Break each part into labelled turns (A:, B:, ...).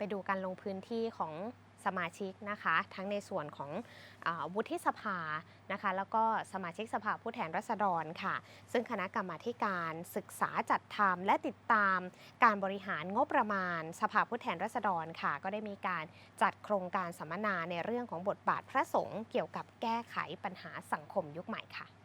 A: ไปดูการลงพื้นที่ของสมาชิกนะคะ ทั้งในส่วนของอวุฒิสภานะคะ แล้วก็สมาชิกสภาผู้แทนราษฎรค่ะ ซึ่งคณะกรรมาการศึกษาจัดทำและติดตามการบริหารงบประมาณ สภาผู้แทนราษฎรค่ะ ก็ได้มีการจัดโครงการสัมมนาในเรื่องของบทบาทพระสงฆ์เกี่ยวกับแก้ไขปัญหาสังคมยุคใหม่ค่ะ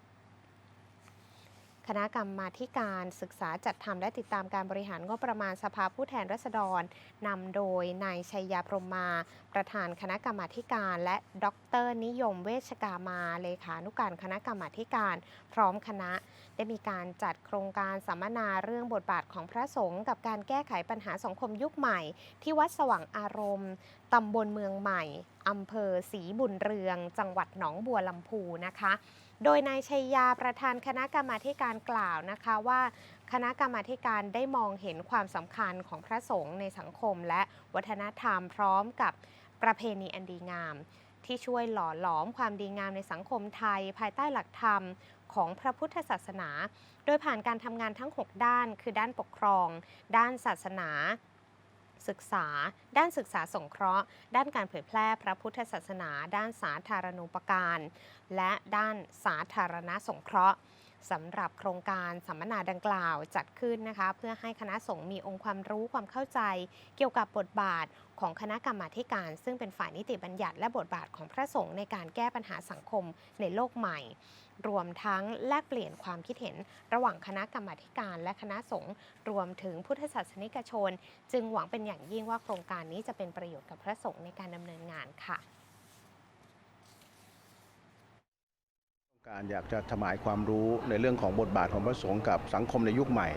A: คณะกรรมาธิการศึกษาจัดทำและติดตามการบริหารงบประมาณสภาผู้แทนราษฎรนำโดยนายชัยยาพรมมา ประธานคณะกรรมาธิการและดร นิยมเวชกามาเลขานุการคณะกรรมาธิการ พร้อมคณะ ได้มีการจัดโครงการสัมมนาเรื่องบทบาทของพระสงฆ์กับการแก้ไขปัญหาสังคมยุคใหม่ ที่วัดสว่างอารมณ์ตำบลเมืองใหม่อำเภอศรีบุญเรือง จังหวัดหนองบัวลำพูนะคะ โดยนายชัยยาประธานคณะกรรมาการกล่าวนะคะว่าคณะกรรมาการได้มองเห็นความสำคัญของพระสงฆ์ในสังคมและวัฒนธรรมพร้อมกับประเพณีอันดีงาม ที่ช่วยหล่อหลอมความดีงามในสังคมไทย ภายใต้หลักธรรมของพระพุทธศาสนา โดยผ่านการทำงานทั้ง 6 ด้าน คือด้านปกครอง ด้านศาสนา ศึกษา ด้านศึกษาสงเคราะห์ ด้านการเผยแพร่พระพุทธศาสนา ด้านสาธารณูปการ และด้านสาธารณสงเคราะห์ สำหรับโครงการสัมมนาดังกล่าวจัดขึ้นนะคะ เพื่อให้คณะสงฆ์มีองค์ความรู้ความเข้าใจ เกี่ยวกับบทบาทของคณะกรรมาธิการ ซึ่งเป็นฝ่ายนิติบัญญัติและบทบาทของพระสงฆ์ในการแก้ปัญหาสังคมในโลกใหม่ รวมทั้งแลกเปลี่ยนความคิดเห็น ระหว่างคณะกรรมาธิการและคณะสงฆ์รวมถึงพุทธศาสนิกชน จึงหวังเป็นอย่างยิ่งว่าโครงการนี้จะเป็นประโยชน์กับพระสงฆ์ในการดำเนินงานค่ะ
B: การอยากจะถมายความรู้ในเรื่องของบทบาทของพระสงฆ์กับสังคมในยุคใหม่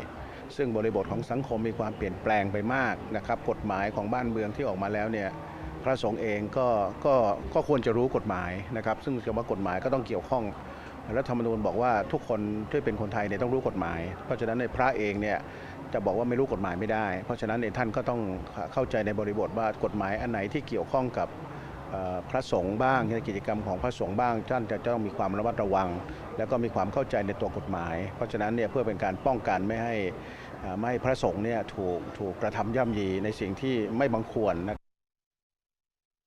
B: ซึ่งบริบทของสังคมมีความเปลี่ยนแปลงไปมากนะครับกฎหมายของบ้านเมืองที่ออกมาแล้วเนี่ยพระสงฆ์เองก็ก็ก็ควรจะรู้กฎหมายนะครับ ซึ่งคำว่ากฎหมายก็ต้องเกี่ยวข้องรัฐธรรมนูญบอกว่าทุกคนที่เป็นคนไทยเนี่ยต้องรู้กฎหมาย เพราะฉะนั้นในพระเองเนี่ยจะบอกว่าไม่รู้กฎหมายไม่ได้ เพราะฉะนั้นในท่านก็ต้องเข้าใจในบริบทว่ากฎหมายอันไหนที่เกี่ยวข้องกับ พระสงฆ์บ้างกิจกรรมของพระสงฆ์บ้าง ท่านจะต้องมีความระมัดระวัง แล้วก็มีความเข้าใจในตัวกฎหมาย เพราะฉะนั้นเนี่ยเพื่อเป็นการป้องกันไม่ให้ไม่ให้พระสงฆ์เนี่ยถูกถูกกระทำย่ำยีในสิ่งที่ไม่บังควรนะครับ